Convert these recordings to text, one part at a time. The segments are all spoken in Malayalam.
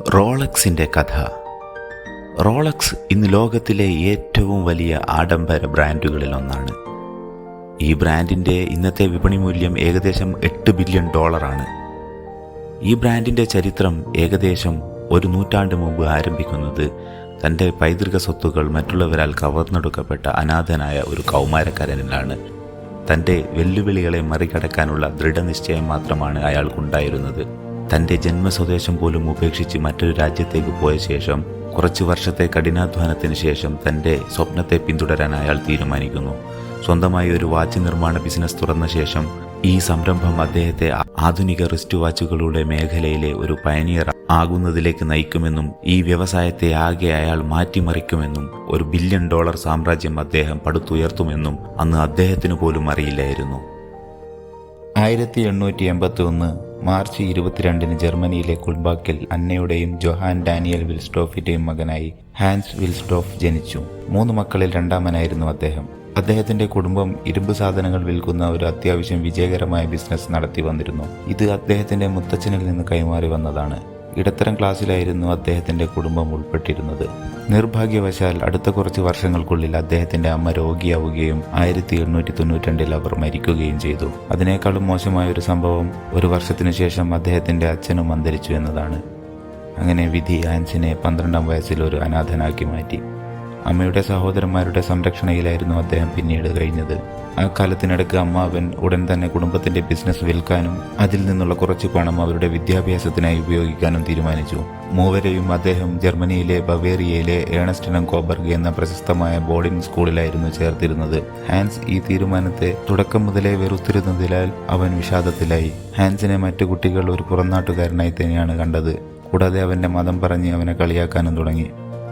റോളക്സിന്റെ കഥ. റോളക്സ് ഇന്ന് ലോകത്തിലെ ഏറ്റവും വലിയ ആഡംബര ബ്രാൻഡുകളിൽ ഒന്നാണ് ഈ ബ്രാൻഡിന്റെ ഇന്നത്തെ വിപണി മൂല്യം ഏകദേശം എട്ട് ബില്യൺ ഡോളറാണ്. ഈ ബ്രാൻഡിന്റെ ചരിത്രം ഏകദേശം ഒരു നൂറ്റാണ്ട് മുമ്പ് ആരംഭിക്കുന്നത് തന്റെ പൈതൃക സ്വത്തുക്കൾ മറ്റുള്ളവരാൽ കവർന്നെടുക്കപ്പെട്ട അനാഥനായ ഒരു കൗമാരക്കാരനിലാണ്. തന്റെ വെല്ലുവിളികളെ മറികടക്കാനുള്ള ദൃഢനിശ്ചയം മാത്രമാണ് അയാൾക്കുണ്ടായിരുന്നത്. തന്റെ ജന്മസ്വദേശം പോലും ഉപേക്ഷിച്ച് മറ്റൊരു രാജ്യത്തേക്ക് പോയ ശേഷം കുറച്ച് വർഷത്തെ കഠിനാധ്വാനത്തിന് ശേഷം തന്റെ സ്വപ്നത്തെ പിന്തുടരാൻ അയാൾ തീരുമാനിക്കുന്നു. സ്വന്തമായി ഒരു വാച്ച് നിർമ്മാണ ബിസിനസ് തുറന്ന ശേഷം ഈ സംരംഭം അദ്ദേഹത്തെ ആധുനിക റിസ്റ്റ് വാച്ചുകളുടെ മേഖലയിലെ ഒരു പയനിയർ ആകുന്നതിലേക്ക് നയിക്കുമെന്നും ഈ വ്യവസായത്തെ ആകെ അയാൾ മാറ്റിമറിക്കുമെന്നും ഒരു ബില്യൺ ഡോളർ സാമ്രാജ്യം അദ്ദേഹം പടുത്തുയർത്തുമെന്നും അന്ന് അദ്ദേഹത്തിന് പോലും അറിയില്ലായിരുന്നു. ആയിരത്തി എണ്ണൂറ്റി എൺപത്തി ഒന്ന് മാർച്ച് ഇരുപത്തിരണ്ടിന് ജർമ്മനിയിലെ കുൽബാക്കിൽ അന്നയുടെയും ജൊഹാൻ ഡാനിയൽ വിൽസ്റ്റോഫിന്റെയും മകനായി ഹാൻസ് വിൽസ്റ്റോഫ് ജനിച്ചു. മൂന്ന് മക്കളിൽ രണ്ടാമനായിരുന്നു അദ്ദേഹം. അദ്ദേഹത്തിന്റെ കുടുംബം ഇരുമ്പ് സാധനങ്ങൾ വിൽക്കുന്ന ഒരു അത്യാവശ്യം വിജയകരമായ ബിസിനസ് നടത്തി വന്നിരുന്നു. ഇത് അദ്ദേഹത്തിന്റെ മുത്തച്ഛനിൽ നിന്ന് കൈമാറി വന്നതാണ്. ഇടത്തരം ക്ലാസ്സിലായിരുന്നു അദ്ദേഹത്തിന്റെ കുടുംബം ഉൾപ്പെട്ടിരുന്നത്. നിർഭാഗ്യവശാൽ അടുത്ത കുറച്ച് വർഷങ്ങൾക്കുള്ളിൽ അദ്ദേഹത്തിന്റെ അമ്മ രോഗിയാവുകയും ആയിരത്തി എണ്ണൂറ്റി തൊണ്ണൂറ്റിരണ്ടിൽ അവർ മരിക്കുകയും ചെയ്തു. അതിനേക്കാളും മോശമായ ഒരു സംഭവം ഒരു വർഷത്തിനു ശേഷം അദ്ദേഹത്തിന്റെ അച്ഛനും അന്തരിച്ചു എന്നതാണ്. അങ്ങനെ വിധി ആൻസിനെ പന്ത്രണ്ടാം വയസ്സിൽ ഒരു അനാഥനാക്കി മാറ്റി. അമ്മയുടെ സഹോദരന്മാരുടെ സംരക്ഷണയിലായിരുന്നു അദ്ദേഹം പിന്നീട് കഴിഞ്ഞത്. ആ കാലത്തിനിടയ്ക്ക് അമ്മാവൻ ഉടൻ തന്നെ കുടുംബത്തിന്റെ ബിസിനസ് വിൽക്കാനും അതിൽ നിന്നുള്ള കുറച്ച് പണം അവരുടെ വിദ്യാഭ്യാസത്തിനായി ഉപയോഗിക്കാനും തീരുമാനിച്ചു. മൂവരെയും അദ്ദേഹം ജർമ്മനിയിലെ ബവേറിയയിലെ ഏണസ്റ്റനം കോബർഗ് എന്ന പ്രശസ്തമായ ബോർഡിംഗ് സ്കൂളിലായിരുന്നു ചേർത്തിരുന്നത്. ഹാൻസ് ഈ തീരുമാനത്തെ തുടക്കം മുതലേ വെറുത്തിരുന്നതിനാൽ അവൻ വിഷാദത്തിലായി. ഹാൻസിനെ മറ്റു കുട്ടികൾ ഒരു പുറംനാട്ടുകാരനായി തന്നെയാണ് കണ്ടത്. കൂടാതെ അവന്റെ മതം പറഞ്ഞ് അവനെ കളിയാക്കാനും തുടങ്ങി.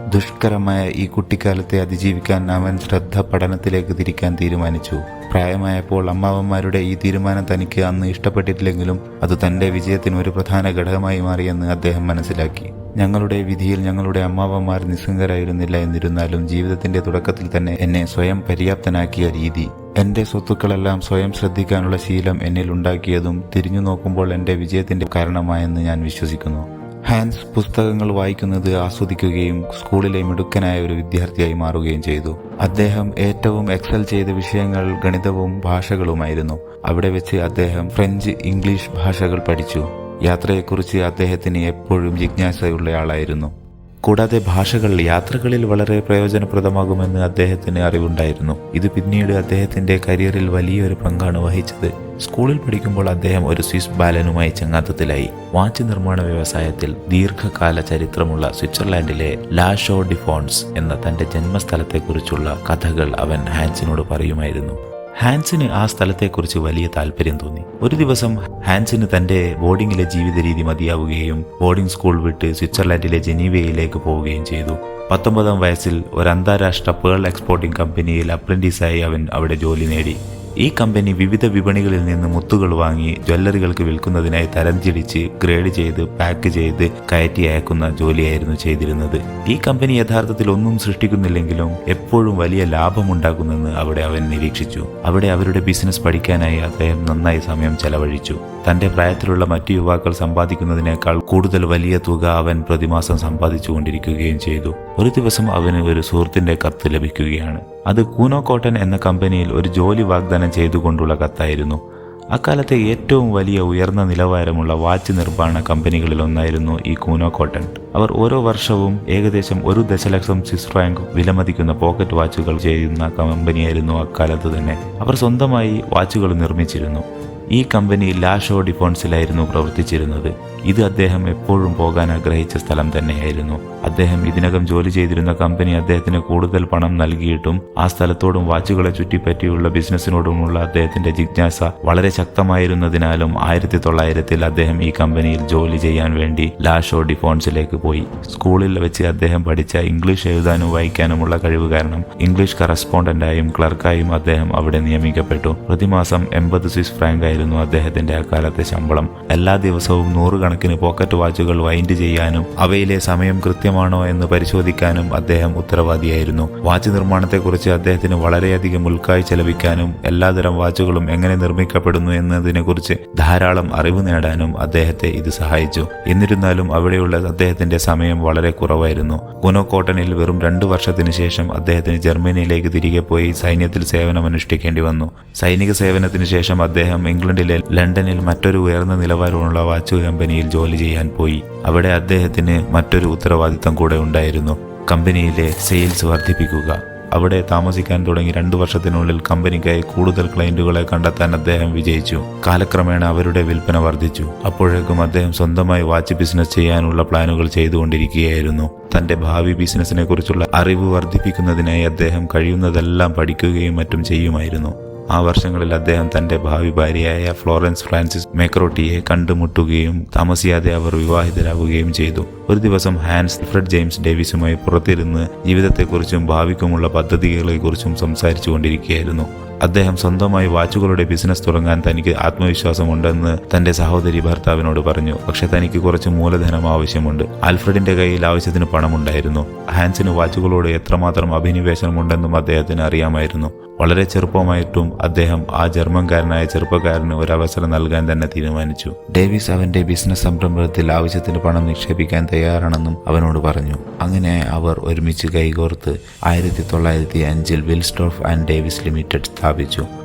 ദുഷ്കരമായ ഈ കുട്ടിക്കാലത്തെ അതിജീവിക്കാൻ അവൻ ശ്രദ്ധ പഠനത്തിലേക്ക് തിരിക്കാൻ തീരുമാനിച്ചു. പ്രായമായപ്പോൾ അമ്മാവന്മാരുടെ ഈ തീരുമാനം തനിക്ക് അന്ന് ഇഷ്ടപ്പെട്ടിട്ടില്ലെങ്കിലും അത് തന്റെ വിജയത്തിന് ഒരു പ്രധാന ഘടകമായി മാറിയെന്ന് അദ്ദേഹം മനസ്സിലാക്കി. ഞങ്ങളുടെ വിധിയിൽ ഞങ്ങളുടെ അമ്മാവന്മാർ നിസ്സംഗരായിരുന്നില്ല എന്നിരുന്നാലും ജീവിതത്തിന്റെ തുടക്കത്തിൽ തന്നെ എന്നെ സ്വയം പര്യാപ്തനാക്കിയ രീതി. എന്റെ സ്വത്തുക്കളെല്ലാം സ്വയം ശ്രദ്ധിക്കാനുള്ള ശീലം എന്നിൽ ഉണ്ടാക്കിയതും തിരിഞ്ഞു നോക്കുമ്പോൾ എന്റെ വിജയത്തിന്റെ കാരണമായെന്ന് ഞാൻ വിശ്വസിക്കുന്നു. ഹാൻസ് പുസ്തകങ്ങൾ വായിക്കുന്നത് ആസ്വദിക്കുകയും സ്കൂളിലെ മിടുക്കനായ ഒരു വിദ്യാർത്ഥിയായി മാറുകയും ചെയ്തു. അദ്ദേഹം ഏറ്റവും എക്സൽ ചെയ്ത വിഷയങ്ങൾ ഗണിതവും ഭാഷകളുമായിരുന്നു. അവിടെ വെച്ച് അദ്ദേഹം ഫ്രഞ്ച് ഇംഗ്ലീഷ് ഭാഷകൾ പഠിച്ചു. യാത്രയെക്കുറിച്ച് അദ്ദേഹത്തിന് എപ്പോഴും ജിജ്ഞാസയുള്ളയാളായിരുന്നു കൂടാതെ ഭാഷകൾ യാത്രകളിൽ വളരെ പ്രയോജനപ്രദമാകുമെന്ന് അദ്ദേഹത്തിന് അറിവുണ്ടായിരുന്നു. ഇത് പിന്നീട് അദ്ദേഹത്തിന്റെ കരിയറിൽ വലിയൊരു പങ്കാണ് വഹിച്ചത്. സ്കൂളിൽ പഠിക്കുമ്പോൾ അദ്ദേഹം ഒരു സ്വിസ് ബാലനുമായി ചങ്ങാത്തത്തിലായി. വാച്ച് നിർമ്മാണ വ്യവസായത്തിൽ ദീർഘകാല ചരിത്രമുള്ള സ്വിറ്റ്സർലാൻഡിലെ ലാഷോ ഡിഫോൺസ് എന്ന തന്റെ ജന്മസ്ഥലത്തെക്കുറിച്ചുള്ള കഥകൾ അവൻ ഹാൻസിനോട് പറയുമായിരുന്നു. ഹാൻസിന് ആ സ്ഥലത്തെക്കുറിച്ച് വലിയ താല്പര്യം തോന്നി. ഒരു ദിവസം ഹാൻസിന് തന്റെ ബോർഡിംഗിലെ ജീവിത രീതി മതിയാവുകയും ബോർഡിംഗ് സ്കൂൾ വിട്ട് സ്വിറ്റ്സർലാൻഡിലെ ജനീവയിലേക്ക് പോവുകയും ചെയ്തു. പത്തൊമ്പതാം വയസ്സിൽ ഒരു അന്താരാഷ്ട്ര പേൾ എക്സ്പോർട്ടിംഗ് കമ്പനിയിൽ അപ്രന്റീസായി അവൻ അവിടെ ജോലി നേടി. ഈ കമ്പനി വിവിധ വിപണികളിൽ നിന്ന് മുത്തുകൾ വാങ്ങി ജ്വല്ലറികൾക്ക് വിൽക്കുന്നതിനായി തരംതിരിച്ച് ഗ്രേഡ് ചെയ്ത് പാക്ക് ചെയ്ത് കയറ്റി അയക്കുന്ന ജോലിയായിരുന്നു ചെയ്തിരുന്നത്. ഈ കമ്പനി യഥാർത്ഥത്തിൽ ഒന്നും സൃഷ്ടിക്കുന്നില്ലെങ്കിലും എപ്പോഴും വലിയ ലാഭമുണ്ടാക്കുന്നെന്ന് അവിടെ അവൻ നിരീക്ഷിച്ചു. അവിടെ അവരുടെ ബിസിനസ് പഠിക്കാനായി അദ്ദേഹം നന്നായി സമയം ചെലവഴിച്ചു. തന്റെ പ്രായത്തിലുള്ള മറ്റു യുവാക്കൾ സമ്പാദിക്കുന്നതിനേക്കാൾ കൂടുതൽ വലിയ തുക അവൻ പ്രതിമാസം സമ്പാദിച്ചുകൊണ്ടിരിക്കുകയും ചെയ്തു. ഒരു ദിവസം അവന് ഒരു സുഹൃത്തിന്റെ കത്ത് ലഭിക്കുകയാണ്. അത് കൂനോ കോട്ടൺ എന്ന കമ്പനിയിൽ ഒരു ജോലി വാഗ്ദാനം ചെയ്തുകൊണ്ടുള്ള കത്തായിരുന്നു. അക്കാലത്തെ ഏറ്റവും വലിയ ഉയർന്ന നിലവാരമുള്ള വാച്ച് നിർമ്മാണ കമ്പനികളിൽ ഒന്നായിരുന്നു ഈ കൂനോ കോട്ടൺ അവർ ഓരോ വർഷവും ഏകദേശം ഒരു ദശലക്ഷം സ്വിസ് ഫ്രാങ്ക് വിലമതിക്കുന്ന പോക്കറ്റ് വാച്ചുകൾ ചെയ്യുന്ന കമ്പനിയായിരുന്നു അക്കാലത്ത് തന്നെ. അവർ സ്വന്തമായി വാച്ചുകൾ നിർമ്മിച്ചിരുന്നു. ഈ കമ്പനി ലാഷോ ഡിഫോൺസിലായിരുന്നു പ്രവർത്തിച്ചിരുന്നത്. ഇത് അദ്ദേഹം എപ്പോഴും പോകാൻ ആഗ്രഹിച്ച സ്ഥലം തന്നെയായിരുന്നു. അദ്ദേഹം ഇതിനകം ജോലി ചെയ്തിരുന്ന കമ്പനി അദ്ദേഹത്തിന് കൂടുതൽ പണം നൽകിയിട്ടും ആ സ്ഥലത്തോടും വാച്ചുകളെ ചുറ്റിപ്പറ്റിയുള്ള ബിസിനസ്സിനോടുമുള്ള അദ്ദേഹത്തിന്റെ ജിജ്ഞാസ വളരെ ശക്തമായിരുന്നതിനാലും ആയിരത്തി തൊള്ളായിരത്തിൽ അദ്ദേഹം ഈ കമ്പനിയിൽ ജോലി ചെയ്യാൻ വേണ്ടി ലാഷോ ഡിഫോൺസിലേക്ക് പോയി. സ്കൂളിൽ വെച്ച് അദ്ദേഹം പഠിച്ച ഇംഗ്ലീഷ് എഴുതാനും വായിക്കാനുമുള്ള കഴിവ് കാരണം ഇംഗ്ലീഷ് കറസ്പോണ്ടന്റായും ക്ലർക്കായും അദ്ദേഹം അവിടെ നിയമിക്കപ്പെട്ടു. പ്രതിമാസം എൺപത് സ്വിസ് ഫ്രാങ്ക് ഡോളറായിരുന്നു അദ്ദേഹത്തിന്റെ അക്കാലത്തെ ശമ്പളം. എല്ലാ ദിവസവും നൂറുകണക്കിന് പോക്കറ്റ് വാച്ചുകൾ വൈൻഡ് ചെയ്യാനും അവയിലെ സമയം കൃത്യമാണോ എന്ന് പരിശോധിക്കാനും അദ്ദേഹം ഉത്തരവാദിയായിരുന്നു. വാച്ച് നിർമ്മാണത്തെക്കുറിച്ച് അദ്ദേഹത്തിന് വളരെയധികം ഉൾക്കാഴ്ച ലഭിക്കാനും എല്ലാതരം വാച്ചുകളും എങ്ങനെ നിർമ്മിക്കപ്പെടുന്നു എന്നതിനെക്കുറിച്ച് ധാരാളം അറിവ് നേടാനും അദ്ദേഹത്തെ ഇത് സഹായിച്ചു. എന്നിരുന്നാലും അവിടെയുള്ള അദ്ദേഹത്തിന്റെ സമയം വളരെ കുറവായിരുന്നു. ഗുനോ വെറും രണ്ടു വർഷത്തിന് ശേഷം അദ്ദേഹത്തിന് ജർമ്മനിയിലേക്ക് തിരികെ പോയി സൈന്യത്തിൽ സേവനമനുഷ്ഠിക്കേണ്ടി വന്നു. സൈനിക സേവനത്തിന് ശേഷം അദ്ദേഹം ഇംഗ്ലണ്ടിലെ ലണ്ടനിൽ മറ്റൊരു ഉയർന്ന നിലവാരമുള്ള വാച്ച് കമ്പനിയിൽ ജോലി ചെയ്യാൻ പോയി. അവിടെ അദ്ദേഹത്തിന് മറ്റൊരു ഉത്തരവാദിത്തം കൂടെ ഉണ്ടായിരുന്നു. കമ്പനിയിലെ സെയിൽസ് വർദ്ധിപ്പിക്കുക. അവിടെ താമസിക്കാൻ തുടങ്ങി രണ്ടു വർഷത്തിനുള്ളിൽ കമ്പനിക്കായി കൂടുതൽ ക്ലയന്റുകളെ കണ്ടെത്താൻ അദ്ദേഹം വിജയിച്ചു. കാലക്രമേണ അവരുടെ വിൽപ്പന വർദ്ധിച്ചു. അപ്പോഴേക്കും അദ്ദേഹം സ്വന്തമായി വാച്ച് ബിസിനസ് ചെയ്യാനുള്ള പ്ലാനുകൾ ചെയ്തുകൊണ്ടിരിക്കുകയായിരുന്നു. തന്റെ ഭാവി ബിസിനസിനെ കുറിച്ചുള്ള അറിവ് വർദ്ധിപ്പിക്കുന്നതിനായി അദ്ദേഹം കഴിയുന്നതെല്ലാം പഠിക്കുകയും മറ്റും ചെയ്യുമായിരുന്നു. ആ വർഷങ്ങളിൽ അദ്ദേഹം തന്റെ ഭാവി ഭാര്യയായ ഫ്ലോറൻസ് ഫ്രാൻസിസ് മേക്രോട്ടിയെ കണ്ടുമുട്ടുകയും താമസിയാതെ അവർ വിവാഹിതരാകുകയും ചെയ്തു. ഒരു ദിവസം ഹാൻസ് ഫ്രെഡ് ജെയിംസ് ഡേവിസുമായി പുറത്തിരുന്ന് ജീവിതത്തെക്കുറിച്ചും ഭാവിക്കുമുള്ള പദ്ധതികളെക്കുറിച്ചും സംസാരിച്ചു കൊണ്ടിരിക്കുകയായിരുന്നു അദ്ദേഹം സ്വന്തമായി വാച്ചുകളുടെ ബിസിനസ് തുടങ്ങാൻ തനിക്ക് ആത്മവിശ്വാസമുണ്ടെന്ന് തന്റെ സഹോദരി ഭർത്താവിനോട് പറഞ്ഞു. പക്ഷെ തനിക്ക് കുറച്ച് മൂലധനം ആവശ്യമുണ്ട്. ആൽഫ്രഡിന്റെ കയ്യിൽ ആവശ്യത്തിന് പണമുണ്ടായിരുന്നു. ഹാൻസിന് വാച്ചുകളോട് എത്രമാത്രം അഭിനിവേശനമുണ്ടെന്നും അദ്ദേഹത്തിന് അറിയാമായിരുന്നു. വളരെ ചെറുപ്പമായിട്ടും അദ്ദേഹം ആ ജർമ്മൻകാരനായ ചെറുപ്പക്കാരന് ഒരു അവസരം നൽകാൻ തന്നെ തീരുമാനിച്ചു. ഡേവിസ് അവന്റെ ബിസിനസ് സംരംഭത്തിൽ ആവശ്യത്തിന് പണം നിക്ഷേപിക്കാൻ തയ്യാറാണെന്നും അവനോട് പറഞ്ഞു. അങ്ങനെ അവർ ഒരുമിച്ച് കൈകോർത്ത് ആയിരത്തി തൊള്ളായിരത്തി അഞ്ചിൽ ആൻഡ് ഡേവിസ് ലിമിറ്റഡ് സ്ഥാപിച്ചു.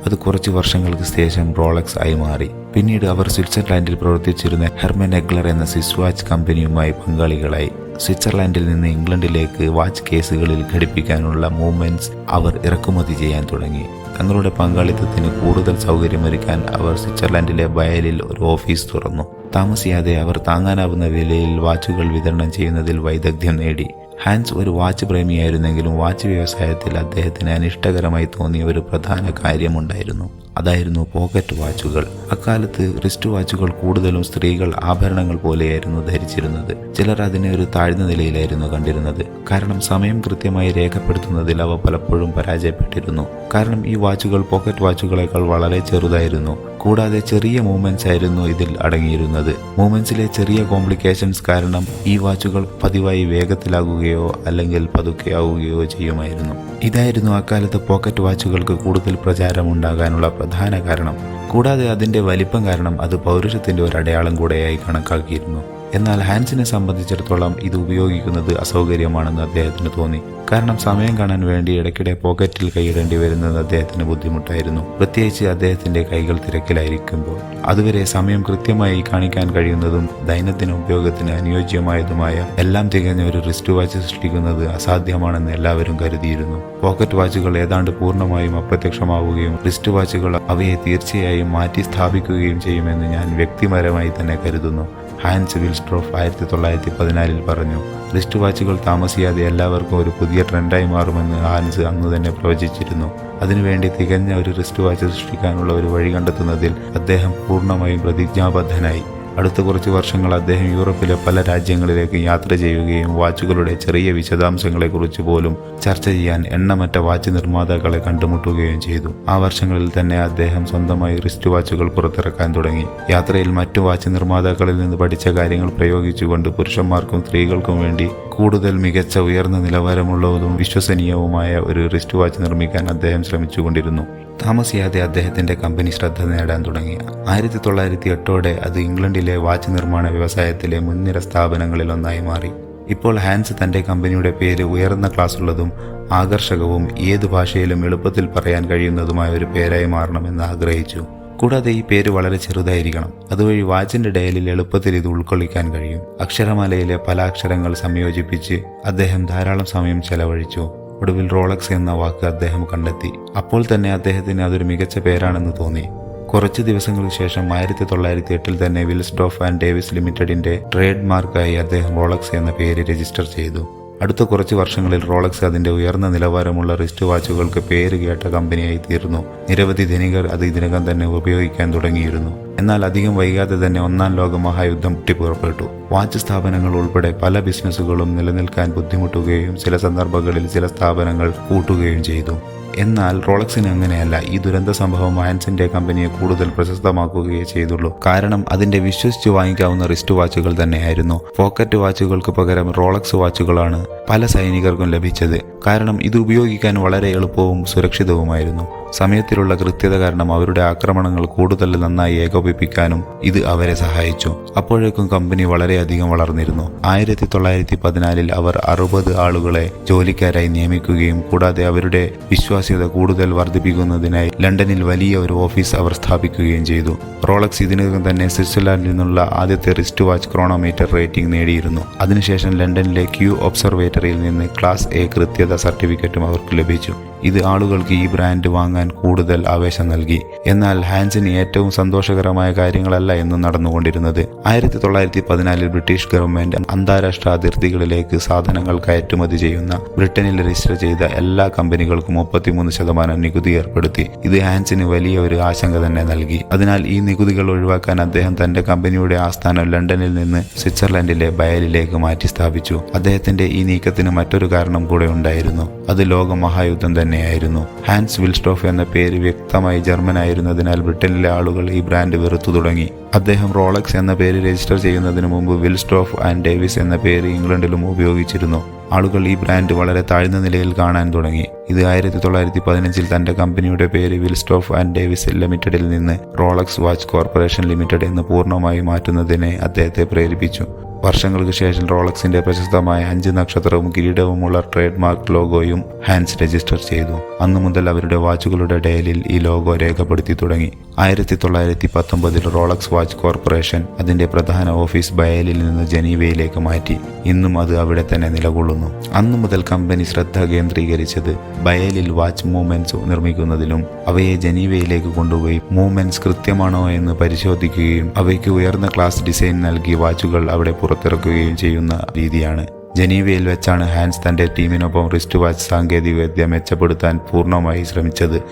അത് കുറച്ച് വർഷങ്ങൾക്ക് ശേഷം റോളക്സ് ആയി മാറി. പിന്നീട് അവർ സ്വിറ്റ്സർലാൻഡിൽ പ്രവർത്തിച്ചിരുന്ന ഹെർമൻ എഗ്ലർ എന്ന സ്വിസ് വാച്ച് കമ്പനിയുമായി പങ്കാളികളായി. സ്വിറ്റ്സർലാൻഡിൽ നിന്ന് ഇംഗ്ലണ്ടിലേക്ക് വാച്ച് കേസുകളിൽ ഘടിപ്പിക്കാനുള്ള മൂവ്മെന്റ്സ് അവർ ഇറക്കുമതി ചെയ്യാൻ തുടങ്ങി. തങ്ങളുടെ പങ്കാളിത്തത്തിന് കൂടുതൽ സൗകര്യമൊരുക്കാൻ അവർ സ്വിറ്റ്സർലാൻഡിലെ ബയലിൽ ഒരു ഓഫീസ് തുറന്നു. താമസിയാതെ അവർ താങ്ങാനാവുന്ന വിലയിൽ വാച്ചുകൾ വിതരണം ചെയ്യുന്നതിൽ വൈദഗ്ധ്യം നേടി. ഹാൻസ് ഒരു വാച്ച് പ്രേമിയായിരുന്നെങ്കിലും വാച്ച് വ്യവസായത്തിൽ അദ്ദേഹത്തിന് അനിഷ്ടകരമായി തോന്നിയ ഒരു പ്രധാന കാര്യമുണ്ടായിരുന്നു. അതായിരുന്നു പോക്കറ്റ് വാച്ചുകൾ അക്കാലത്ത് റിസ്റ്റ് വാച്ചുകൾ കൂടുതലും സ്ത്രീകൾ ആഭരണങ്ങൾ പോലെയായിരുന്നു ധരിച്ചിരുന്നത്. ചിലർ അതിനെ ഒരു താഴ്ന്ന നിലയിലായിരുന്നു കണ്ടിരുന്നത്. കാരണം സമയം കൃത്യമായി രേഖപ്പെടുത്തുന്നതിൽ അവ പലപ്പോഴും പരാജയപ്പെട്ടിരുന്നു. കാരണം ഈ വാച്ചുകൾ പോക്കറ്റ് വാച്ചുകളേക്കാൾ വളരെ ചെറുതായിരുന്നു. കൂടാതെ ചെറിയ മൂവ്മെന്റ്സ് ആയിരുന്നു ഇതിൽ അടങ്ങിയിരുന്നത്. മൂവ്മെന്റ്സിലെ ചെറിയ കോംപ്ലിക്കേഷൻസ് കാരണം ഈ വാച്ചുകൾ പതിവായി വേഗത്തിലാകുകയോ അല്ലെങ്കിൽ പതുക്കെയാവുകയോ ചെയ്യുമായിരുന്നു. ഇതായിരുന്നു അക്കാലത്ത് പോക്കറ്റ് വാച്ചുകൾക്ക് കൂടുതൽ പ്രചാരമുണ്ടാകാനുള്ള പ്രധാന കാരണം കൂടാതെ അതിന്റെ വലിപ്പം കാരണം അത് പൗരുഷത്തിന്റെ ഒരു അടയാളം കൂടെയായി കണക്കാക്കിയിരുന്നു. എന്നാൽ ഹാൻസിനെ സംബന്ധിച്ചിടത്തോളം ഇത് ഉപയോഗിക്കുന്നത് അസൗകര്യമാണെന്ന് അദ്ദേഹത്തിന് തോന്നി. കാരണം സമയം കാണാൻ വേണ്ടി ഇടയ്ക്കിടെ പോക്കറ്റിൽ കൈയിടേണ്ടി വരുന്നത് അദ്ദേഹത്തിന് ബുദ്ധിമുട്ടായിരുന്നു. പ്രത്യേകിച്ച് അദ്ദേഹത്തിന്റെ കൈകൾ തിരക്കിലായിരിക്കുമ്പോൾ. അതുവരെ സമയം കൃത്യമായി കാണിക്കാൻ കഴിയുന്നതും ദൈനംദിന ഉപയോഗത്തിന് അനുയോജ്യമായതുമായ എല്ലാം തികഞ്ഞ ഒരു റിസ്റ്റ് വാച്ച് സൃഷ്ടിക്കുന്നത് അസാധ്യമാണെന്ന് എല്ലാവരും കരുതിയിരുന്നു. പോക്കറ്റ് വാച്ചുകൾ ഏതാണ്ട് പൂർണമായും അപ്രത്യക്ഷമാവുകയും റിസ്റ്റ് വാച്ചുകൾ അവയെ തീർച്ചയായും മാറ്റി സ്ഥാപിക്കുകയും ചെയ്യുമെന്ന് ഞാൻ വ്യക്തിപരമായി തന്നെ കരുതുന്നു. ഹാൻസ് വിൽസ്ട്രോഫ് ആയിരത്തി തൊള്ളായിരത്തി പതിനാലിൽ പറഞ്ഞു റിസ്റ്റ് വാച്ചുകൾ താമസിയാതെ എല്ലാവർക്കും ഒരു പുതിയ ട്രെൻഡായി മാറുമെന്ന് ഹാൻസ് അന്ന് തന്നെ പ്രവചിച്ചിരുന്നു. അതിനുവേണ്ടി തികഞ്ഞ ഒരു റിസ്റ്റ് വാച്ച് സൃഷ്ടിക്കാനുള്ള ഒരു വഴി കണ്ടെത്തുന്നതിൽ അദ്ദേഹം പൂർണമായും പ്രതിജ്ഞാബദ്ധനായി. അടുത്ത കുറച്ച് വർഷങ്ങൾ അദ്ദേഹം യൂറോപ്പിലെ പല രാജ്യങ്ങളിലേക്ക് യാത്ര ചെയ്യുകയും വാച്ചുകളുടെ ചെറിയ വിശദാംശങ്ങളെക്കുറിച്ച് പോലും ചർച്ച ചെയ്യാൻ എണ്ണമറ്റ വാച്ച് നിർമ്മാതാക്കളെ കണ്ടുമുട്ടുകയും ചെയ്തു. ആ വർഷങ്ങളിൽ തന്നെ അദ്ദേഹം സ്വന്തമായി റിസ്റ്റ് വാച്ചുകൾ പുറത്തിറക്കാൻ തുടങ്ങി. യാത്രയിൽ മറ്റു വാച്ച് നിർമ്മാതാക്കളിൽ നിന്ന് പഠിച്ച കാര്യങ്ങൾ പ്രയോഗിച്ചുകൊണ്ട് പുരുഷന്മാർക്കും സ്ത്രീകൾക്കും വേണ്ടി കൂടുതൽ മികച്ച ഉയർന്ന നിലവാരമുള്ളതും വിശ്വസനീയവുമായ ഒരു റിസ്റ്റ് വാച്ച് നിർമ്മിക്കാൻ അദ്ദേഹം ശ്രമിച്ചുകൊണ്ടിരുന്നു. താമസിയാതെ അദ്ദേഹത്തിന്റെ കമ്പനി ശ്രദ്ധ നേടാൻ തുടങ്ങി. ആയിരത്തി തൊള്ളായിരത്തി എട്ടോടെ അത് ഇംഗ്ലണ്ടിലെ വാച്ച് നിർമ്മാണ വ്യവസായത്തിലെ മുൻനിര സ്ഥാപനങ്ങളിൽ ഒന്നായി മാറി. ഇപ്പോൾ ഹാൻസ് തന്റെ കമ്പനിയുടെ പേര് ഉയർന്ന ക്ലാസ്സുള്ളതും ആകർഷകവും ഏത് ഭാഷയിലും എളുപ്പത്തിൽ പറയാൻ കഴിയുന്നതുമായ ഒരു പേരായി മാറണമെന്ന് ആഗ്രഹിച്ചു. കൂടാതെ ഈ പേര് വളരെ ചെറുതായിരിക്കണം. അതുവഴി വാച്ചിന്റെ ഡയലിൽ എളുപ്പത്തിൽ ഇത് ഉൾക്കൊള്ളിക്കാൻ കഴിയും. അക്ഷരമാലയിലെ പല അക്ഷരങ്ങൾ സംയോജിപ്പിച്ച് അദ്ദേഹം ധാരാളം സമയം ചെലവഴിച്ചു. ഒടുവിൽ റോളക്സ് എന്ന വാക്ക് അദ്ദേഹം കണ്ടെത്തി. അപ്പോൾ തന്നെ അദ്ദേഹത്തിന് അതൊരു മികച്ച പേരാണെന്ന് തോന്നി. കുറച്ച് ദിവസങ്ങൾക്ക് ശേഷം ആയിരത്തി തൊള്ളായിരത്തി എട്ടിൽ തന്നെ വിൽസ്ഡോഫ് ആൻഡ് ഡേവിസ് ലിമിറ്റഡിന്റെ ട്രേഡ് മാർക്കായി അദ്ദേഹം റോളക്സ് എന്ന പേര് രജിസ്റ്റർ ചെയ്തു. അടുത്ത കുറച്ച് വർഷങ്ങളിൽ റോളക്സ് അതിന്റെ ഉയർന്ന നിലവാരമുള്ള റിസ്റ്റ് വാച്ചുകൾക്ക് പേര് കേട്ട കമ്പനിയായി തീർന്നു. നിരവധി ധനികർ അത് ഇതിനകം തന്നെ ഉപയോഗിക്കാൻ തുടങ്ങിയിരുന്നു. എന്നാൽ അധികം വൈകാതെ തന്നെ ഒന്നാം ലോക മഹായുദ്ധം പൊട്ടിപ്പുറപ്പെട്ടു വാച്ച് സ്ഥാപനങ്ങൾ ഉൾപ്പെടെ പല ബിസിനസ്സുകളും നിലനിൽക്കാൻ ബുദ്ധിമുട്ടുകയും ചില സന്ദർഭങ്ങളിൽ ചില സ്ഥാപനങ്ങൾ കൂട്ടുകയും ചെയ്തു. എന്നാൽ റോളക്സിന് അങ്ങനെയല്ല. ഈ ദുരന്ത സംഭവം വയൻസിന്റെ കമ്പനിയെ കൂടുതൽ പ്രശസ്തമാക്കുകയേ ചെയ്തുള്ളൂ. കാരണം അതിന്റെ വിശ്വസിച്ച് വാങ്ങിക്കാവുന്ന റിസ്റ്റ് വാച്ചുകൾ തന്നെയായിരുന്നു. പോക്കറ്റ് വാച്ചുകൾക്ക് പകരം റോളക്സ് വാച്ചുകളാണ് പല സൈനികർക്കും ലഭിച്ചത്. കാരണം ഇത് ഉപയോഗിക്കാൻ വളരെ എളുപ്പവും സുരക്ഷിതവുമായിരുന്നു. സമയത്തിലുള്ള കൃത്യത കാരണം അവരുടെ ആക്രമണങ്ങൾ കൂടുതൽ നന്നായി ഏകോപിപ്പിക്കാനും ഇത് അവരെ സഹായിച്ചു. അപ്പോഴേക്കും കമ്പനി വളരെയധികം വളർന്നിരുന്നു. ആയിരത്തി തൊള്ളായിരത്തി പതിനാലിൽ അവർ അറുപത് ആളുകളെ ജോലിക്കാരായി നിയമിക്കുകയും കൂടാതെ അവരുടെ വിശ്വാസ്യത കൂടുതൽ വർദ്ധിപ്പിക്കുന്നതിനായി ലണ്ടനിൽ വലിയ ഒരു ഓഫീസ് അവർ സ്ഥാപിക്കുകയും ചെയ്തു. റോളക്സ് ഇതിനകം തന്നെ സ്വിറ്റ്സർലാൻഡിൽ നിന്നുള്ള ആദ്യത്തെ റിസ്റ്റ് വാച്ച് ക്രോണോമീറ്റർ റേറ്റിംഗ് നേടിയിരുന്നു. അതിനുശേഷം ലണ്ടനിലെ ക്യൂ ഒബ്സർവേറ്ററിയിൽ നിന്ന് ക്ലാസ് എ കൃത്യത സർട്ടിഫിക്കറ്റും അവർക്ക് ലഭിച്ചു. ഇത് ആളുകൾക്ക് ഈ ബ്രാൻഡ് വാങ്ങാൻ കൂടുതൽ ആവേശം നൽകി. എന്നാൽ ഹാൻസിന് ഏറ്റവും സന്തോഷകരമായ കാര്യങ്ങളല്ല എന്ന് നടന്നുകൊണ്ടിരുന്നത്. ആയിരത്തി തൊള്ളായിരത്തി പതിനാലിൽ ബ്രിട്ടീഷ് ഗവൺമെന്റ് അന്താരാഷ്ട്ര അതിർത്തികളിലേക്ക് സാധനങ്ങൾ കയറ്റുമതി ചെയ്യുന്ന ബ്രിട്ടനിൽ രജിസ്റ്റർ ചെയ്ത എല്ലാ കമ്പനികൾക്കും മുപ്പത്തിമൂന്ന് ശതമാനം നികുതി ഏർപ്പെടുത്തി. ഇത് ഹാൻസിന് വലിയ ഒരു ആശങ്ക തന്നെ നൽകി. അതിനാൽ ഈ നികുതികൾ ഒഴിവാക്കാൻ അദ്ദേഹം തന്റെ കമ്പനിയുടെ ആസ്ഥാനം ലണ്ടനിൽ നിന്ന് സ്വിറ്റ്സർലൻഡിലെ ബയലിലേക്ക് മാറ്റി സ്ഥാപിച്ചു അദ്ദേഹത്തിന്റെ ഈ നീക്കത്തിന് മറ്റൊരു കാരണം കൂടെ ഉണ്ടായിരുന്നു. അത് ലോക മഹായുദ്ധം തന്നെയായിരുന്നു. ഹാൻസ് വിൽസ്റ്റോഫ് എന്ന പേര് വ്യക്തമായി ജർമ്മൻ ആയിരുന്നതിനാൽ ബ്രിട്ടനിലെ ആളുകൾ ഈ ബ്രാൻഡ് വെറുത്തു തുടങ്ങി. അദ്ദേഹം റോളക്സ് എന്ന പേര് രജിസ്റ്റർ ചെയ്യുന്നതിന് മുമ്പ് വിൽസ്റ്റോഫ് ആൻഡ് ഡേവിസ് എന്ന പേര് ഇംഗ്ലണ്ടിലും ഉപയോഗിച്ചിരുന്നു. ആളുകൾ ഈ ബ്രാൻഡ് വളരെ താഴ്ന്ന നിലയിൽ കാണാൻ തുടങ്ങി. ഇത് ആയിരത്തി തൊള്ളായിരത്തി പതിനഞ്ചിൽ തന്റെ കമ്പനിയുടെ പേര് വിൽസ്റ്റോഫ് ആൻഡ് ഡേവിസ് ലിമിറ്റഡിൽ നിന്ന് റോളക്സ് വാച്ച് കോർപ്പറേഷൻ ലിമിറ്റഡ് എന്ന് പൂർണമായി മാറ്റുന്നതിനെ അദ്ദേഹത്തെ പ്രേരിപ്പിച്ചു. വർഷങ്ങൾക്ക് ശേഷം റോളക്സിന്റെ പ്രശസ്തമായ അഞ്ച് നക്ഷത്രവും കിരീടവുമുള്ള ട്രേഡ് മാർക്ക് ലോഗോയും ഹാൻസ് രജിസ്റ്റർ ചെയ്തു. അന്നു മുതൽ അവരുടെ വാച്ചുകളുടെ ഡയലിൽ ഈ ലോഗോ രേഖപ്പെടുത്തി തുടങ്ങി. ആയിരത്തി തൊള്ളായിരത്തി പത്തൊമ്പതിൽ റോളക്സ് വാച്ച് കോർപ്പറേഷൻ അതിന്റെ പ്രധാന ഓഫീസ് ബയലിൽ നിന്ന് ജനീവയിലേക്ക് മാറ്റി. ഇന്നും അത് അവിടെ തന്നെ നിലകൊള്ളുന്നു. അന്നു മുതൽ കമ്പനി ശ്രദ്ധ കേന്ദ്രീകരിച്ചത് ബയലിൽ വാച്ച് മൂവ്മെന്റ്സ് നിർമ്മിക്കുന്നതിലും അവയെ ജനീവയിലേക്ക് കൊണ്ടുപോയി. മൂവ്മെന്റ്സ് കൃത്യമാണോ എന്ന് പരിശോധിക്കുകയും അവയ്ക്ക് ഉയർന്ന ക്ലാസ് ഡിസൈൻ നൽകി വാച്ചുകൾ അവിടെ പുറത്തിറക്കുകയും ചെയ്യുന്ന രീതിയാണ്. ജനീവയിൽ വെച്ചാണ് ഹാൻസ് തന്റെ ടീമിനൊപ്പം റിസ്റ്റ് വാച്ച് സാങ്കേതികവിദ്യ മെച്ചപ്പെടുത്താൻ പൂർണമായി ശ്രമിച്ചത്.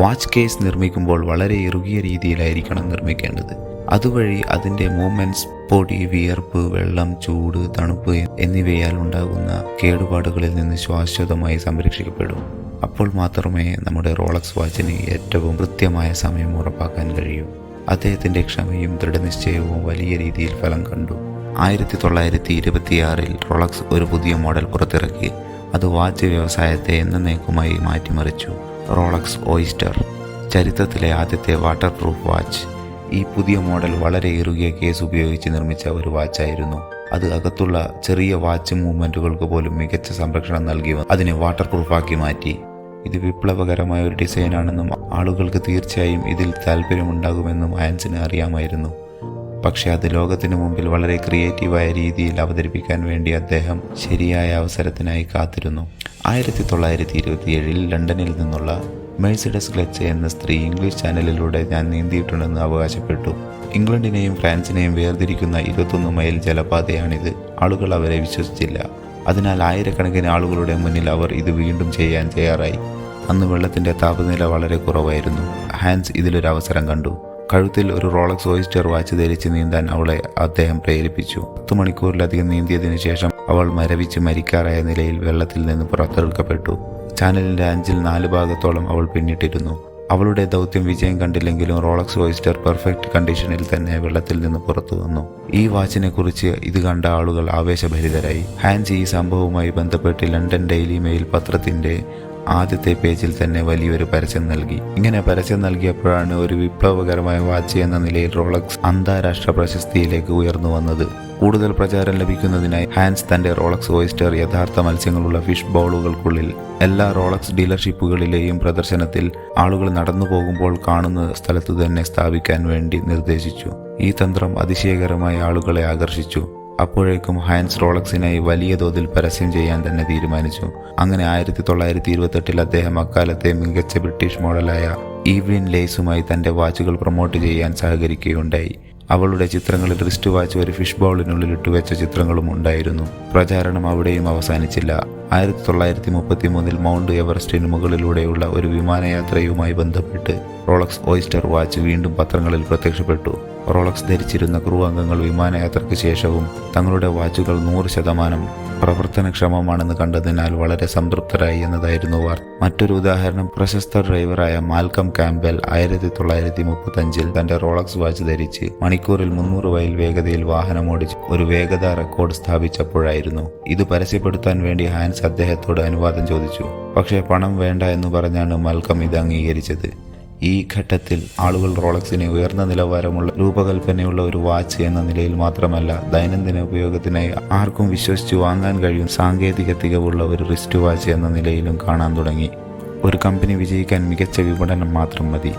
വാച്ച് കേസ് നിർമ്മിക്കുമ്പോൾ വളരെ ഇറുകിയ രീതിയിലായിരിക്കണം നിർമ്മിക്കേണ്ടത്. അതുവഴി അതിന്റെ മൂവ്മെന്റ്സ് പൊടി വിയർപ്പ് വെള്ളം ചൂട് തണുപ്പ് എന്നിവയാൽ ഉണ്ടാകുന്ന കേടുപാടുകളിൽ നിന്ന് ശാശ്വതമായി സംരക്ഷിക്കപ്പെടും. അപ്പോൾ മാത്രമേ നമ്മുടെ റോളക്സ് വാച്ചിന് ഏറ്റവും കൃത്യമായ സമയം ഉറപ്പാക്കാൻ കഴിയൂ. അദ്ദേഹത്തിന്റെ ക്ഷമയും ദൃഢനിശ്ചയവും വലിയ രീതിയിൽ ഫലം കണ്ടു. ആയിരത്തി തൊള്ളായിരത്തി ഇരുപത്തിയാറിൽ റോളക്സ് ഒരു പുതിയ മോഡൽ പുറത്തിറക്കി. അത് വാച്ച് വ്യവസായത്തെ എന്നേക്കുമായി മാറ്റിമറിച്ചു. Rolex oyster. ചരിത്രത്തിലെ ആദ്യത്തെ വാട്ടർ പ്രൂഫ് വാച്ച്. ഈ പുതിയ മോഡൽ വളരെ ഇറുകിയ കേസ് ഉപയോഗിച്ച് നിർമ്മിച്ച ഒരു വാച്ചായിരുന്നു. അത് അകത്തുള്ള ചെറിയ വാച്ച് മൂവ്മെന്റുകൾക്ക് പോലും മികച്ച സംരക്ഷണം നൽകി അതിനെ വാട്ടർ പ്രൂഫാക്കി മാറ്റി. ഇത് വിപ്ലവകരമായ ഒരു ഡിസൈനാണെന്നും ആളുകൾക്ക് തീർച്ചയായും ഇതിൽ താല്പര്യമുണ്ടാകുമെന്നും ആൻസിന് അറിയാമായിരുന്നു. പക്ഷെ അത് ലോകത്തിനു മുമ്പിൽ വളരെ ക്രിയേറ്റീവായ രീതിയിൽ അവതരിപ്പിക്കാൻ വേണ്ടി അദ്ദേഹം ശരിയായ അവസരത്തിനായി കാത്തിരുന്നു. ആയിരത്തി തൊള്ളായിരത്തി ഇരുപത്തിയേഴിൽ ലണ്ടനിൽ നിന്നുള്ള മെഴ്സിഡസ് ക്ലച്ച് എന്ന സ്ത്രീ ഇംഗ്ലീഷ് ചാനലിലൂടെ ഞാൻ നീന്തിയിട്ടുണ്ടെന്ന് അവകാശപ്പെട്ടു. ഇംഗ്ലണ്ടിനെയും ഫ്രാൻസിനെയും വേർതിരിക്കുന്ന ഇരുപത്തൊന്ന് മൈൽ ജലപാതയാണിത്. ആളുകൾ അവരെ വിശ്വസിച്ചില്ല. അതിനാൽ ആയിരക്കണക്കിന് ആളുകളുടെ മുന്നിൽ അവർ ഇത് വീണ്ടും ചെയ്യാൻ തയ്യാറായി. അന്ന് വെള്ളത്തിന്റെ താപനില വളരെ കുറവായിരുന്നു. ഹാൻസ് ഇതിലൊരു അവസരം കണ്ടു. കഴുത്തിൽ ഒരു റോളക്സ് ഓയിസ്റ്റർ വാച്ച് ധരിച്ച് നീന്താൻ അവളെ അദ്ദേഹം പ്രേരിപ്പിച്ചു. പത്ത് മണിക്കൂറിലധികം നീന്തിയതിനു ശേഷം അവൾ മരവിച്ച് മരിക്കാറായ നിലയിൽ വെള്ളത്തിൽ നിന്ന് പുറത്തെടുക്കപ്പെട്ടു. ചാനലിന്റെ അഞ്ചിൽ നാല് ഭാഗത്തോളം അവൾ പിന്നിട്ടിരുന്നു. അവളുടെ ദൗത്യം വിജയം കണ്ടില്ലെങ്കിലും റോളക്സ് ഓയിസ്റ്റർ പെർഫെക്റ്റ് കണ്ടീഷനിൽ തന്നെ വെള്ളത്തിൽ നിന്ന് പുറത്തു വന്നു. ഈ വാച്ചിനെ കുറിച്ച് ഇത് കണ്ട ആളുകൾ ആവേശഭരിതരായി. ഹാൻസ് ഈ സംഭവവുമായി ബന്ധപ്പെട്ട് ലണ്ടൻ ഡെയിലി മെയിൽ പത്രത്തിന്റെ ആദ്യത്തെ പേജിൽ തന്നെ വലിയൊരു പരസ്യം നൽകി. ഇങ്ങനെ പരസ്യം നൽകിയപ്പോഴാണ് ഒരു വിപ്ലവകരമായ വാച്ച് എന്ന നിലയിൽ റോളക്സ് അന്താരാഷ്ട്ര പ്രശസ്തിയിലേക്ക് ഉയർന്നു വന്നത്. കൂടുതൽ പ്രചാരം ലഭിക്കുന്നതിനായി ഹാൻസ് തന്റെ റോളക്സ് ഓയിസ്റ്റർ യഥാർത്ഥ മത്സ്യങ്ങളുള്ള ഫിഷ് ബൗളുകൾക്കുള്ളിൽ എല്ലാ റോളക്സ് ഡീലർഷിപ്പുകളിലെയും പ്രദർശനത്തിൽ ആളുകൾ നടന്നു പോകുമ്പോൾ കാണുന്ന സ്ഥലത്തു തന്നെ സ്ഥാപിക്കാൻ വേണ്ടി നിർദ്ദേശിച്ചു. ഈ തന്ത്രം അതിശയകരമായി ആളുകളെ ആകർഷിച്ചു. അപ്പോഴേക്കും ഹയൻസ് റോളക്സിനായി വലിയ തോതിൽ പരസ്യം ചെയ്യാൻ തന്നെ തീരുമാനിച്ചു. അങ്ങനെ ആയിരത്തി തൊള്ളായിരത്തി ഇരുപത്തെട്ടിൽ അദ്ദേഹം അക്കാലത്തെ മികച്ച ബ്രിട്ടീഷ് മോഡലായ ഈവ്ലിൻ ലേസുമായി തന്റെ വാച്ചുകൾ പ്രൊമോട്ട് ചെയ്യാൻ സഹകരിക്കുകയുണ്ടായി. അവളുടെ ചിത്രങ്ങളിൽ റിസ്റ്റ് വാച്ച് ഒരു ഫിഷ് ബൗളിനുള്ളിൽ ഇട്ടുവെച്ച ചിത്രങ്ങളും ഉണ്ടായിരുന്നു. പ്രചാരണം അവിടെയും അവസാനിച്ചില്ല. ആയിരത്തി തൊള്ളായിരത്തി മുപ്പത്തി മൂന്നിൽ മൗണ്ട് എവറസ്റ്റിന് മുകളിലൂടെയുള്ള ഒരു വിമാനയാത്രയുമായി ബന്ധപ്പെട്ട് റോളക്സ് ഓയിസ്റ്റർ വാച്ച് വീണ്ടും പത്രങ്ങളിൽ പ്രത്യക്ഷപ്പെട്ടു. റോളക്സ് ധരിച്ചിരുന്ന ക്രൂ അംഗങ്ങൾ വിമാനയാത്രയ്ക്ക് ശേഷവും തങ്ങളുടെ വാച്ചുകൾ നൂറ് ശതമാനം പ്രവർത്തനക്ഷമമാണെന്ന് കണ്ടതിനാൽ വളരെ സംതൃപ്തരായി എന്നതായിരുന്നു വാർത്ത മറ്റൊരു ഉദാഹരണം പ്രശസ്ത ഡ്രൈവറായ മാൽക്കം ക്യാമ്പൽ ആയിരത്തി തൊള്ളായിരത്തി മുപ്പത്തഞ്ചിൽ തന്റെ റോളക്സ് വാച്ച് ധരിച്ച് മണിക്കൂറിൽ മുന്നൂറ് മൈൽ വേഗതയിൽ വാഹനമോടിച്ച് ഒരു വേഗത റെക്കോർഡ് സ്ഥാപിച്ചപ്പോഴായിരുന്നു. ഇത് പരസ്യപ്പെടുത്താൻ വേണ്ടി ഹാൻസ് അദ്ദേഹത്തോട് അനുവാദം ചോദിച്ചു. പക്ഷേ പണം വേണ്ട എന്ന് പറഞ്ഞാണ് മൽക്കം ഇത് അംഗീകരിച്ചത്. ഈ ഘട്ടത്തിൽ ആളുകൾ റോളക്സിനെ ഉയർന്ന നിലവാരമുള്ള രൂപകൽപ്പനയുള്ള ഒരു വാച്ച് എന്ന നിലയിൽ മാത്രമല്ല ദൈനംദിന ഉപയോഗത്തിനായി ആർക്കും വിശ്വസിച്ച് വാങ്ങാൻ കഴിയും സാങ്കേതിക തികവുള്ള ഒരു റിസ്റ്റ് വാച്ച് എന്ന നിലയിലും കാണാൻ തുടങ്ങി. ഒരു കമ്പനി വിജയിക്കാൻ മികച്ച വിപണനം മാത്രം മതി.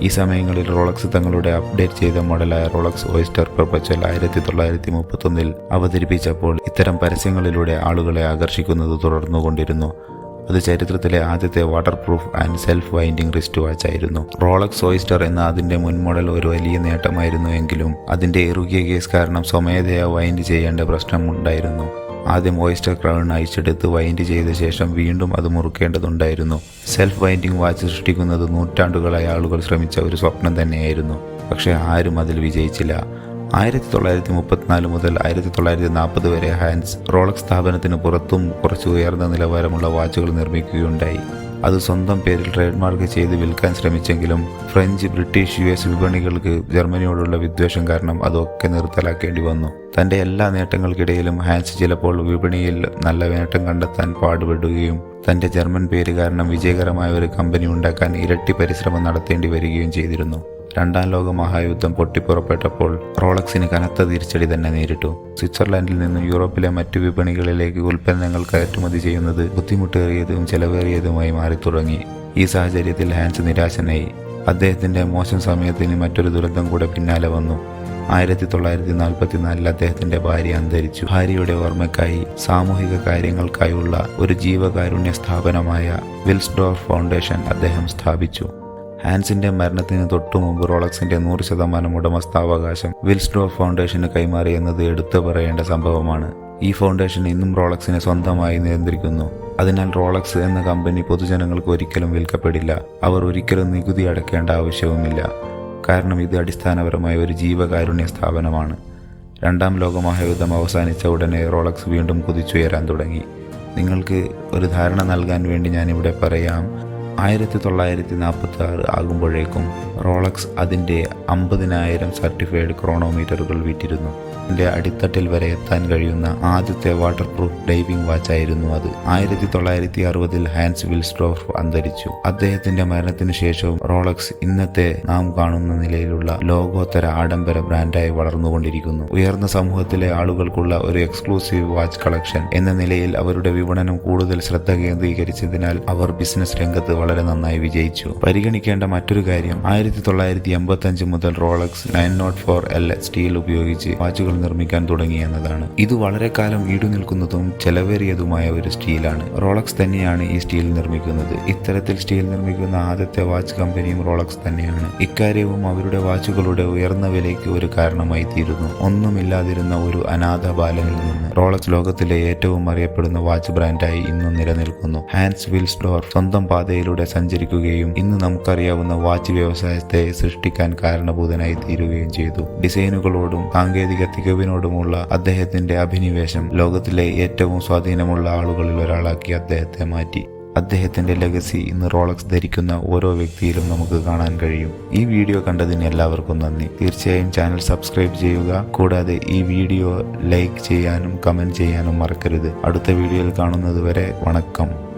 ഈ സമയങ്ങളിൽ റോളക്സ് തങ്ങളുടെ അപ്ഡേറ്റ് ചെയ്ത മോഡലായ റോളക്സ് ഓയിസ്റ്റർ പ്രൊപ്പച്ചൽ ആയിരത്തി തൊള്ളായിരത്തി മുപ്പത്തൊന്നിൽ അവതരിപ്പിച്ചപ്പോൾ ഇത്തരം പരസ്യങ്ങളിലൂടെ ആളുകളെ ആകർഷിക്കുന്നത് തുടർന്നുകൊണ്ടിരുന്നു. അത് ചരിത്രത്തിലെ ആദ്യത്തെ waterproof and self winding wrist watch ആയിരുന്നു. റോളക്സ് ഓയിസ്റ്റർ എന്ന അതിന്റെ മുൻ മോഡൽ ഒരു വലിയ നേട്ടമായിരുന്നു എങ്കിലും അതിന്റെ ഇറുകിയ കേസ് കാരണം സ്വമേധയാ വൈൻഡ് ചെയ്യേണ്ട പ്രശ്നമുണ്ടായിരുന്നു. ആദ്യം ഓയിസ്റ്റർ ക്രൗൺ അയച്ചെടുത്ത് വൈൻഡ് ചെയ്ത ശേഷം വീണ്ടും അത് മുറുക്കേണ്ടതുണ്ടായിരുന്നു. സെൽഫ് വൈൻഡിംഗ് വാച്ച് സൃഷ്ടിക്കുന്നത് നൂറ്റാണ്ടുകളായി ആളുകൾ ശ്രമിച്ച ഒരു സ്വപ്നം തന്നെയായിരുന്നു. പക്ഷേ ആരും അതിൽ വിജയിച്ചില്ല. ആയിരത്തി തൊള്ളായിരത്തി മുപ്പത്തിനാല് മുതൽ ആയിരത്തി തൊള്ളായിരത്തി നാൽപ്പത് വരെ ഹാൻസ് റോളക്സ് സ്ഥാപനത്തിന് പുറത്തും കുറച്ച് ഉയർന്ന നിലവാരമുള്ള വാച്ചുകൾ നിർമ്മിക്കുകയുണ്ടായി. അത് സ്വന്തം പേരിൽ ട്രേഡ് മാർക്ക് ചെയ്ത് വിൽക്കാൻ ശ്രമിച്ചെങ്കിലും ഫ്രഞ്ച് ബ്രിട്ടീഷ് യു എസ് വിപണികൾക്ക് ജർമ്മനിയോടുള്ള വിദ്വേഷം കാരണം അതൊക്കെ നിർത്തലാക്കേണ്ടി വന്നു. തന്റെ എല്ലാ നേട്ടങ്ങൾക്കിടയിലും ഹാൻസ് ചിലപ്പോൾ വിപണിയിൽ നല്ല നേട്ടം കണ്ടെത്താൻ പാടുപെടുകയും തന്റെ ജർമ്മൻ പേര് കാരണം വിജയകരമായ ഒരു കമ്പനി ഉണ്ടാക്കാൻ ഇരട്ടി പരിശ്രമം നടത്തേണ്ടി വരികയും ചെയ്തിരുന്നു. രണ്ടാം ലോക മഹായുദ്ധം പൊട്ടിപ്പുറപ്പെട്ടപ്പോൾ റോളക്സിന് കനത്ത തിരിച്ചടി തന്നെ നേരിട്ടു. സ്വിറ്റ്സർലൻഡിൽ നിന്നും യൂറോപ്പിലെ മറ്റു വിപണികളിലേക്ക് ഉൽപ്പന്നങ്ങൾ കയറ്റുമതി ചെയ്യുന്നത് ബുദ്ധിമുട്ടേറിയതും ചെലവേറിയതുമായി മാറി തുടങ്ങി ഈ സാഹചര്യത്തിൽ ഹാൻസ് നിരാശനായി. അദ്ദേഹത്തിന്റെ മോശം സമയത്തിന് മറ്റൊരു ദുരന്തം കൂടെ പിന്നാലെ വന്നു. ആയിരത്തി തൊള്ളായിരത്തി നാൽപ്പത്തിനാലിൽ അദ്ദേഹത്തിന്റെ ഭാര്യ അന്തരിച്ചു. ഭാര്യയുടെ ഓർമ്മയ്ക്കായി സാമൂഹിക കാര്യങ്ങൾക്കായുള്ള ഒരു ജീവകാരുണ്യ സ്ഥാപനമായ വിൽസ്ഡോർ ഫൗണ്ടേഷൻ അദ്ദേഹം സ്ഥാപിച്ചു. ഹാൻസിന്റെ മരണത്തിന് തൊട്ടു മുമ്പ് റോളക്സിന്റെ നൂറ് ശതമാനം ഉടമസ്ഥാവകാശം വിൽസ്ഡോർ ഫൗണ്ടേഷന് കൈമാറി എന്നത് എടുത്തു പറയേണ്ട സംഭവമാണ്. ഈ ഫൗണ്ടേഷൻ ഇന്നും റോളക്സിനെ സ്വന്തമായി നിയന്ത്രിക്കുന്നു. അതിനാൽ റോളക്സ് എന്ന കമ്പനി പൊതുജനങ്ങൾക്ക് ഒരിക്കലും വിൽക്കപ്പെടില്ല. അവർ ഒരിക്കലും നികുതി അടയ്ക്കേണ്ട ആവശ്യവുമില്ല. കാരണം ഇത് അടിസ്ഥാനപരമായ ഒരു ജീവകാരുണ്യ സ്ഥാപനമാണ്. രണ്ടാം ലോകമഹായുദ്ധം അവസാനിച്ച ഉടനെ റോളക്സ് വീണ്ടും കുതിച്ചുയരാൻ തുടങ്ങി. നിങ്ങൾക്ക് ഒരു ധാരണ നൽകാൻ വേണ്ടി ഞാനിവിടെ പറയാം. ആയിരത്തി തൊള്ളായിരത്തി നാൽപ്പത്തി ആറ് ആകുമ്പോഴേക്കും റോളക്സ് അതിന്റെ അമ്പതിനായിരം സർട്ടിഫൈഡ് ക്രോണോമീറ്ററുകൾ വിറ്റിരുന്നു അതിന്റെ അടിത്തട്ടിൽ വരെ എത്താൻ കഴിയുന്ന ആദ്യത്തെ വാട്ടർ പ്രൂഫ് ഡൈവിംഗ് വാച്ചായിരുന്നു അത്. ആയിരത്തി തൊള്ളായിരത്തി അറുപതിൽ ഹാൻസ് വിൽസ്ട്രോഫ് അന്തരിച്ചു. അദ്ദേഹത്തിന്റെ മരണത്തിനു ശേഷവും റോളക്സ് ഇന്നത്തെ നാം കാണുന്ന നിലയിലുള്ള ലോകോത്തര ആഡംബര ബ്രാൻഡായി വളർന്നുകൊണ്ടിരിക്കുന്നു. ഉയർന്ന സമൂഹത്തിലെ ആളുകൾക്കുള്ള ഒരു എക്സ്ക്ലൂസീവ് വാച്ച് കളക്ഷൻ എന്ന നിലയിൽ അവരുടെ വിപണനം കൂടുതൽ ശ്രദ്ധ കേന്ദ്രീകരിച്ചതിനാൽ അവർ ബിസിനസ് രംഗത്ത് വളരെ നന്നായി വിജയിച്ചു. പരിഗണിക്കേണ്ട മറ്റൊരു കാര്യം ആയിരത്തി തൊള്ളായിരത്തി എൺപത്തി അഞ്ച് മുതൽ Rolex nine nought four L steel ഉപയോഗിച്ച് വാച്ചുകൾ നിർമ്മിക്കാൻ തുടങ്ങി എന്നതാണ്. ഇത് വളരെ കാലം ഈടു നിൽക്കുന്നതും ചെലവേറിയതുമായ ഒരു സ്റ്റീലാണ്. റോളക്സ് തന്നെയാണ് ഈ സ്റ്റീൽ നിർമ്മിക്കുന്നത്. ഇത്തരത്തിൽ സ്റ്റീൽ നിർമ്മിക്കുന്ന ആദ്യത്തെ വാച്ച് കമ്പനിയും റോളക്സ് തന്നെയാണ്. ഇക്കാര്യവും അവരുടെ വാച്ചുകളുടെ ഉയർന്ന വിലയ്ക്ക് ഒരു കാരണമായി തീരുന്നു. ഒന്നുമില്ലാതിരുന്ന ഒരു അനാഥ ബാലനിൽ നിന്ന് റോളക്സ് ലോകത്തിലെ ഏറ്റവും അറിയപ്പെടുന്ന വാച്ച് ബ്രാൻഡായി ഇന്നും നിലനിൽക്കുന്നു. ഹാൻസ് വിൽസ്ഡോർ സ്വന്തം പാതയിലൂടെ സഞ്ചരിക്കുകയും ഇന്ന് നമുക്കറിയാവുന്ന വാച്ച് വ്യവസായത്തെ സൃഷ്ടിക്കാൻ കാരണഭൂതനായി തീരുകയും ചെയ്തു. ഡിസൈനുകളോടും സാങ്കേതിക തികവിനോടുമുള്ള അദ്ദേഹത്തിന്റെ അഭിനിവേശം ലോകത്തിലെ ഏറ്റവും സ്വാധീനമുള്ള ആളുകളിൽ ഒരാളാക്കി അദ്ദേഹത്തെ മാറ്റി. അദ്ദേഹത്തിന്റെ ലെഗസി ഇന്ന് റോളക്സ് ധരിക്കുന്ന ഓരോ വ്യക്തിയിലും നമുക്ക് കാണാൻ കഴിയും. ഈ വീഡിയോ കണ്ടതിന് എല്ലാവർക്കും നന്ദി. തീർച്ചയായും ചാനൽ സബ്സ്ക്രൈബ് ചെയ്യുക. കൂടാതെ ഈ വീഡിയോ ലൈക്ക് ചെയ്യാനും കമന്റ് ചെയ്യാനും മറക്കരുത്. അടുത്ത വീഡിയോയിൽ കാണുന്നത് വരെ വണക്കം.